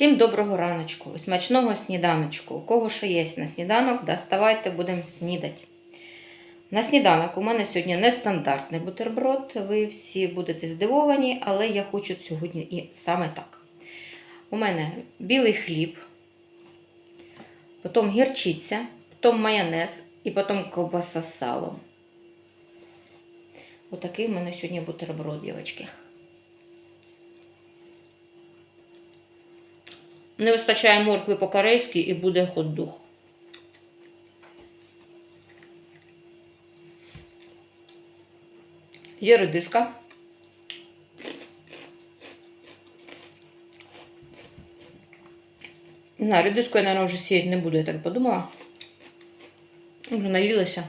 Всім доброго раночку, смачного сніданочку. У кого що є на сніданок, доставайте, будемо снідати. На сніданок у мене сьогодні нестандартний бутерброд. Ви всі будете здивовані, але я хочу сьогодні і саме так. У мене білий хліб, потім гірчиця, потім майонез і потім ковбаса з салом. Отакий у мене сьогодні бутерброд, дівчатки. Не вистачає моркви по-корейськи і буде хот-дог. Є редиска. На, редиску я, наверное, вже сіяти не буду, я так подумала. Вже наїлася.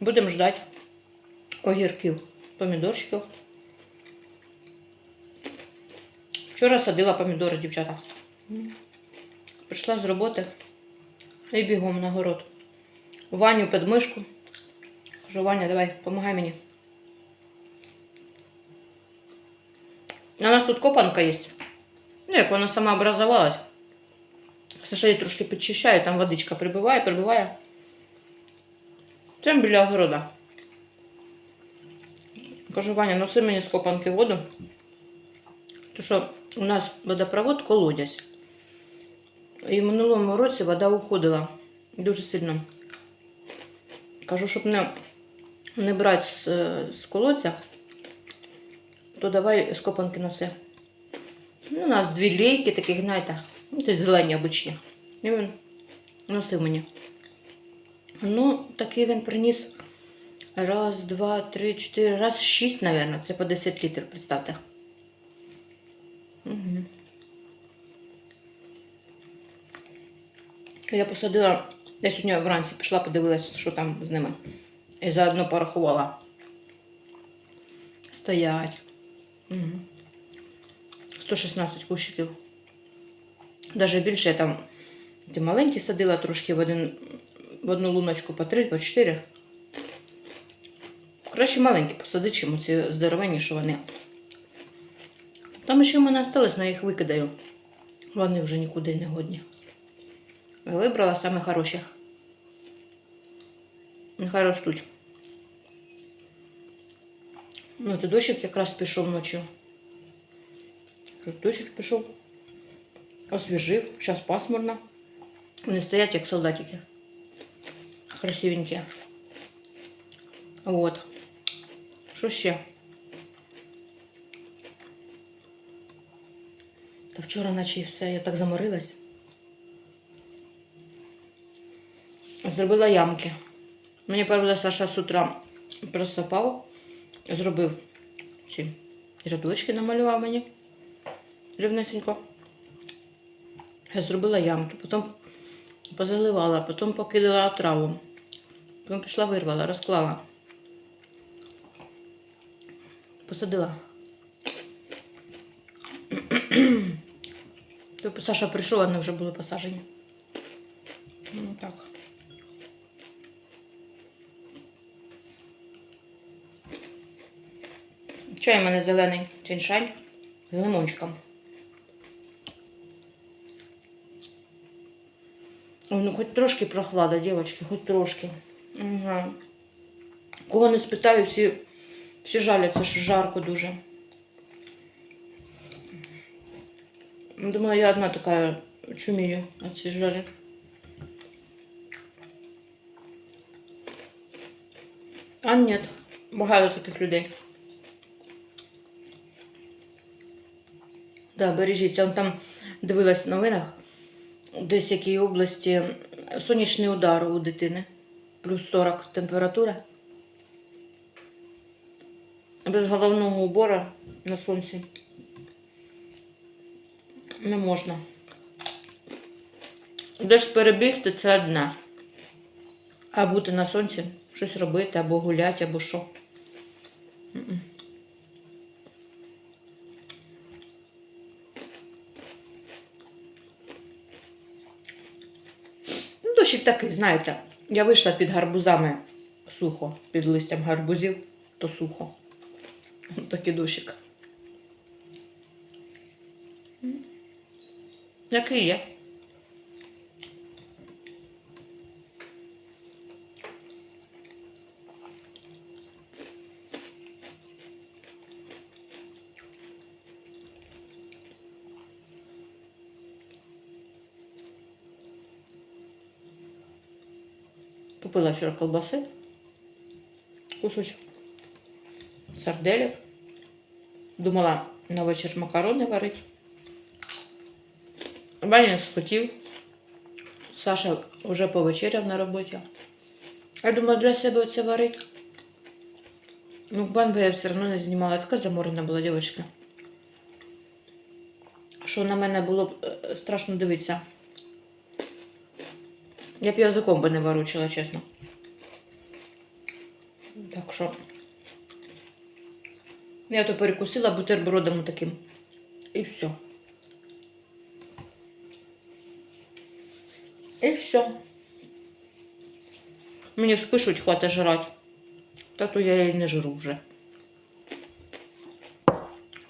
Будемо ждати огірків, помідорчиків. Вчора садила помідори, дівчата. Прийшла з роботи і бігом на город. Ваню під мишку. Кажу, Ваня, давай, помагай мені. У нас тут копанка є. Ну, як вона сама образовалась. Саша її трошки підчищає, там водичка прибиває, прибиває. Прям біля огорода. Кажу, Ваня, носи мені з копанки воду. То що у нас водопровод колодязь. І в минулому році вода уходила дуже сильно. Кажу, щоб не, не брати з, з колодця, то давай з копанки носи. Ну, у нас дві лейки таких, знаєте, ну, то зелені обичні. І він носив мені. Ну, такий він приніс раз, два, три, чотири, раз шість, мабуть. Це по 10 літрів, представте. Угу. Я посадила, я сьогодні вранці пішла, подивилася, що там з ними. І заодно порахувала. Стоять. Угу. 116 кущиків. Навіть більше я там ті маленькі садила трошки в, один, в одну луночку по 3, по 4. Краще маленькі посадити, чим ці здоровенні, що вони. Там ще в мене осталось, але я їх викидаю. Вони вже нікуди не годні. Я вибрала саме хороші. Нехай ростуть. Ну, то дощик якраз пішов ночі. Дощик пішов. Освіжив, зараз пасмурно. Вони стоять як солдатики. Красивенькі. Вот. Що ще? Та вчора наче все, я так заморилась. Зробила ямки. Мені правда Саша з утра просипав, зробив ці рядочки, намалював мені рівнесенько. Я зробила ямки, потім позаливала, потім покидала траву. Потім пішла вирвала, розклала. Посадила. Тобто Саша прийшов, вони вже були. Ну так. Чай у мене зелений ченшань з лимончиком. Ой, ну хоч трошки прохлада, дівчатки, хоч трошки. Угу. Кого не спитаю, всі, всі жаляться, що жарко дуже. Думала, я одна така чумію от цієї жари. А нет, багато таких людей. Да, бережіться. Он там дивилась в новинах, десь в якій області сонячний удар у дитини. Плюс 40 температура. Без головного убора на сонці не можна. Десь перебігти це одне. А бути на сонці, щось робити, або гуляти, або що. Дощик такий, знаєте, я вийшла під гарбузами сухо, під листям гарбузів, то сухо. Такий дощик. Який є? Купила вчора колбаси, кусочок, сарделек. Думала на вечір макарони варити. Ваня схотів. Саша вже повечеряв на роботі. Я думала, для себе це варить. Ну, бан би я все одно не знімала. Така заморена була дівчинка. Що на мене було е, страшно дивитися. Я б язиком би не ворочила, чесно. Так що. Я то перекусила бутербродом таким. І все. І все. Мені ж пишуть, хватить жрати. Та то я і не жру вже.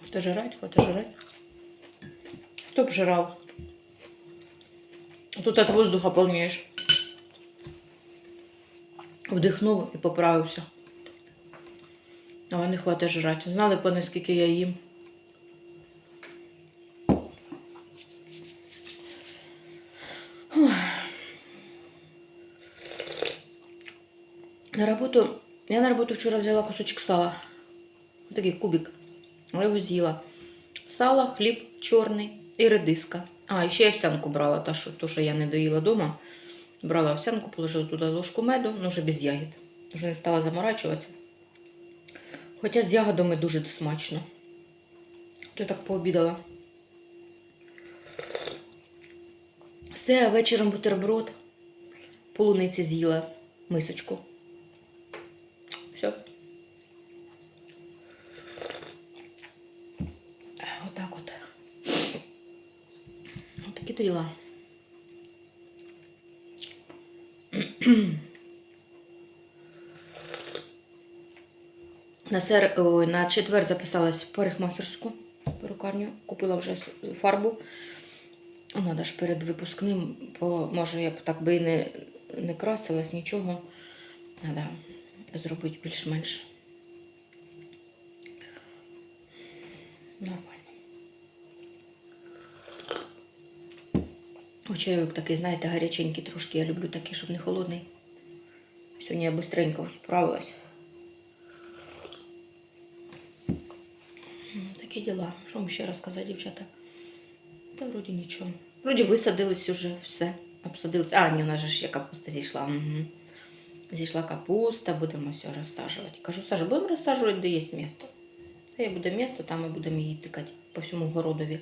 Хватить жрати, хватить жрати. Хто б жрав? Тут от воздуха полнієш. Вдихнув і поправився. Але не хватить жрати. Знали б вони, скільки я їм. На роботу. Я на роботу вчора взяла кусочок сала. Такий кубик. Я його з'їла. Сало, хліб чорний і редиска. А, і ще я овсянку брала, та, що, то, що я не доїла вдома. Брала овсянку, положила туди ложку меду, ну вже без ягід. Вже не стала заморачуватися. Хоча з ягодами дуже смачно. То я так пообідала. Все, вечором бутерброд. Полуниці з'їла мисочку. Все. Отак от. От такі то діла. На, сер... Ой, на четвер записалась в парикмахерську перукарню. Купила вже фарбу. Надо ж перед випускним, бо може я б так би і не, не красилась, нічого. Треба зробити більш-менш. Нормально. Чайок такий, знаєте, гаряченький трошки. Я люблю такий, щоб не холодний. Сьогодні я быстренько справилась. Такі діла. Що вам ще розказати, дівчата? Та вроді нічого. Вроді висадились уже все. Обсадились. А, ні, у нас же ще капуста зійшла. Угу. Зійшла капуста, будемо все розсаджувати. Кажу, Саша, будемо розсаджувати, де є місто. Та буде місто, там ми будемо її тикати по всьому городові.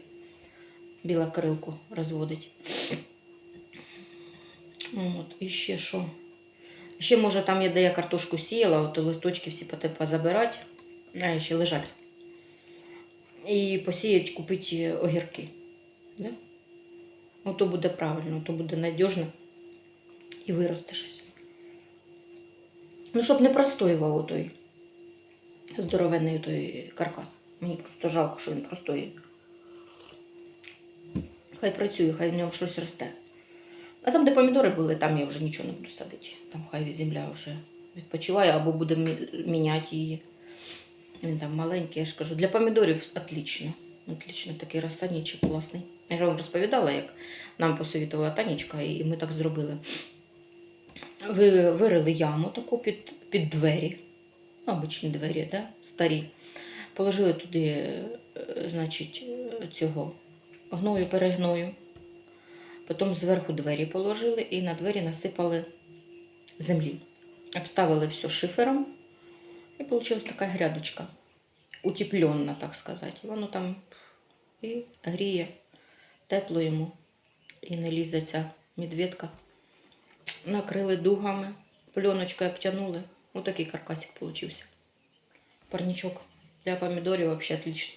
Біла крилку розводить. От, і ще що? Ще, може, там є, де я картошку сіяла, от листочки всі позабирати, а ще лежать. І посіять, купити огірки. Да? Ото буде правильно, то буде надіжно і виросте щось. Ну, щоб не простоював той здоровенний той каркас. Мені просто жалко, що він простоює. Хай працює, хай в ньому щось росте. А там, де помідори були, там я вже нічого не буду садити. Там хай земля вже відпочиває або буде міняти її. Він там маленький, я ж кажу. Для помідорів отлично. Отлично, такий розсадничок класний. Я вам розповідала, як нам посовітувала Танечка, і ми так зробили. Ви вирили яму таку під, під двері. Ну, обичні двері, да? старі. Положили туди, е, значить, е, цього гною, перегною. Потім зверху двері положили і на двері насипали землі. Обставили все шифером. І вийшла така грядочка. Утеплена, так сказати. Воно там і гріє, тепло йому. І не лізе ця медведка. Накрили дугами, пленочкою обтянули. Ось такий каркасик получився. Парничок для помідорів взагалі отлично.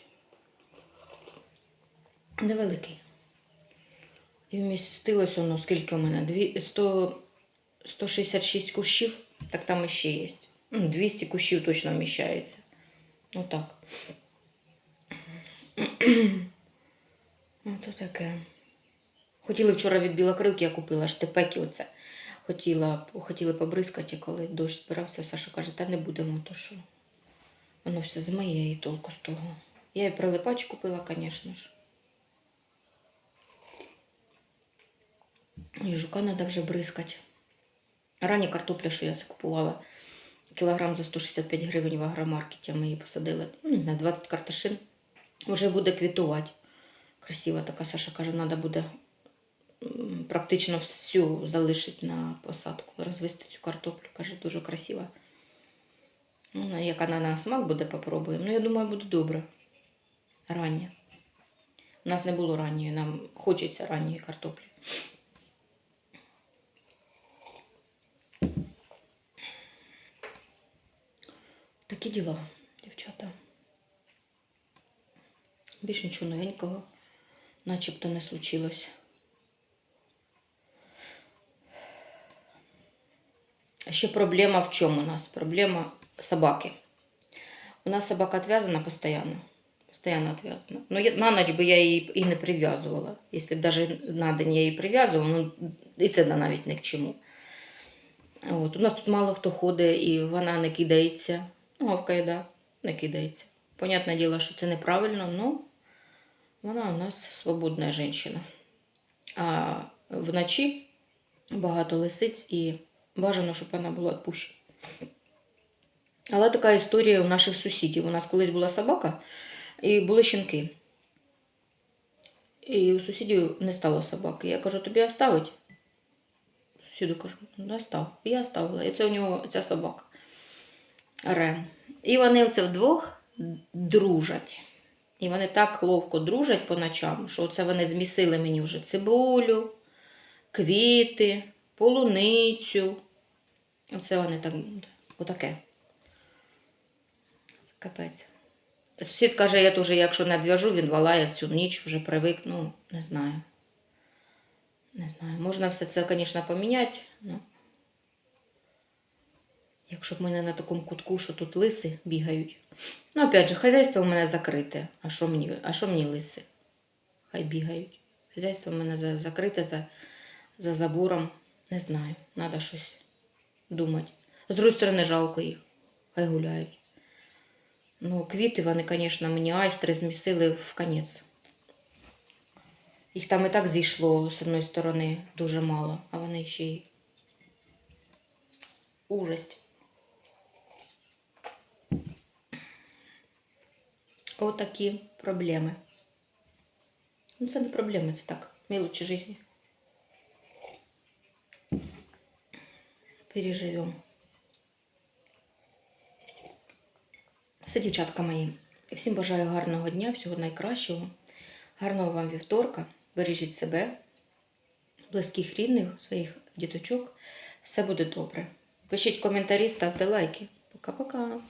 Невеликий. І вмістилось воно, скільки у мене? 100, 166 кущів, так там іще є. Ну, 200 кущів точно вміщається. Отак. Ото таке. Хотіли вчора від білокрилки, я купила штепеки оце. Хотіла, хотіли побризкати, коли дощ збирався, Саша каже, та не будемо, то що. Воно все змиє і толку з того. Я і прилипач купила, звісно ж. І жука треба вже бризкати. Рані картопля, що я купувала, кілограм за 165 гривень в агромаркеті, ми її посадили. Ну, не знаю, 20 картошин. Вже буде квітувати. Красива така Саша каже, треба буде практично всю залишити на посадку, розвести цю картоплю. Каже, дуже красива. Ну, як вона на смак буде, попробуємо. Ну, я думаю, буде добре. Рання. У нас не було ранньої, нам хочеться ранньої картоплі. Такі діла, дівчата. Більше нічого новенького, начебто не случилось. Ще проблема в чому у нас? Проблема собаки. У нас собака отвязана постоянно. Постоянно отвязана. Я, на ночь би я її і не прив'язувала. Якщо б навіть на день я її прив'язувала, ну і це навіть не к чому. От. У нас тут мало хто ходить і вона не кидається. Ну, гавкає, да, не кидається. Понятне діло, що це неправильно, але вона у нас свободна жінка. А вночі багато лисиць і бажано, щоб вона була відпущена. Але така історія у наших сусідів. У нас колись була собака і були щенки. І у сусідів не стало собаки. Я кажу, тобі оставить? Сусіду кажу, ну остав. І я оставила. І це у нього ця собака. Рем. І вони оце вдвох дружать. І вони так ловко дружать по ночам, що це вони змісили мені вже цибулю, квіти, полуницю. Оце вони так, отаке. Це капець. Сусід каже, я теж, якщо не двяжу, він валає цю ніч, вже привик, ну, не знаю. Не знаю. Можна все це, звісно, поміняти. Ну. Якщо б мене на такому кутку, що тут лиси бігають. Ну, опять же, хазяйство у мене закрите. А що мені, а що мені лиси? Хай бігають. Хазяйство у мене за- закрите за, за забором. Не знаю. Треба щось думати. З другої сторони, жалко їх. Хай гуляють. Ну, квіти, вони, звісно, мені айстри змісили в конець. Їх там і так зійшло з одної сторони дуже мало, а вони ще й ужасть. Отакі проблеми. Ну, це не проблеми, це так. Мелочі житті. Переживемо. Все, дівчатка мої. Всім бажаю гарного дня, всього найкращого. Гарного вам вівторка. Бережіть себе, близьких рідних, своїх діточок. Все буде добре. Пишіть коментарі, ставте лайки. Пока-пока.